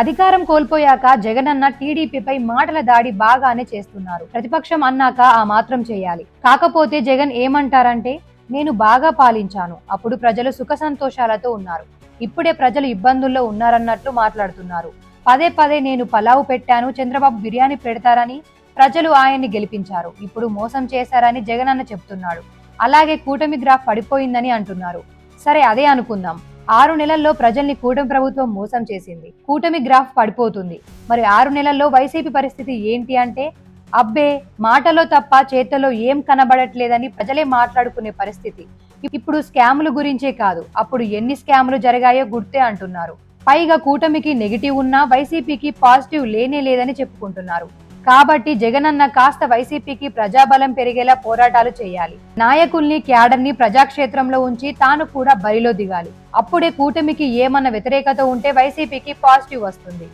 అధికారం కోల్పోయాక జగన్ అన్న టీడీపీపై మాటల దాడి బాగానే చేస్తున్నారు. ప్రతిపక్షం అన్నాక ఆ మాత్రం చేయాలి. కాకపోతే జగన్ ఏమంటారంటే నేను బాగా పాలించాను. అప్పుడు ప్రజలు సుఖ సంతోషాలతో ఉన్నారు. ఇప్పుడే ప్రజలు ఇబ్బందుల్లో ఉన్నారన్నట్లు మాట్లాడుతున్నారు. పదే పదే నేను పలావు పెట్టాను చంద్రబాబు బిర్యానీ పెడతారని ప్రజలు ఆయన్ని గెలిపించారు. ఇప్పుడు మోసం చేశారని జగన్ అన్న చెప్తున్నాడు. అలాగే కూటమి గ్రాఫ్ పడిపోయిందని అంటున్నారు. సరే అదే అనుకుందాం. ఆరు నెలల్లో ప్రజల్ని కూటమి ప్రభుత్వం మోసం చేసింది. కూటమి గ్రాఫ్ పడిపోతుంది. మరి ఆరు నెలల్లో వైసీపీ పరిస్థితి ఏంటి అంటే అబ్బే మాటలో తప్ప చేతలో ఏం కనబడట్లేదని ప్రజలే మాట్లాడుకునే పరిస్థితి. ఇప్పుడు స్కాముల గురించే కాదు అప్పుడు ఎన్ని స్కాములు జరిగాయో గుర్తే అంటున్నారు. పైగా కూటమికి నెగిటివ్ ఉన్నా వైసీపీకి పాజిటివ్ లేనే లేదని చెప్పుకుంటున్నారు. కాబట్టి జగనన్న కాస్త వైసీపీకి ప్రజాబలం పెరిగేలా పోరాటాలు చేయాలి. నాయకుల్ని క్యాడర్ని ప్రజాక్షేత్రంలో ఉంచి తాను కూడా బరిలో దిగాలి. అప్పుడే కూటమికి ఏమన్న వ్యతిరేకత ఉంటే వైసీపీకి పాజిటివ్ వస్తుంది.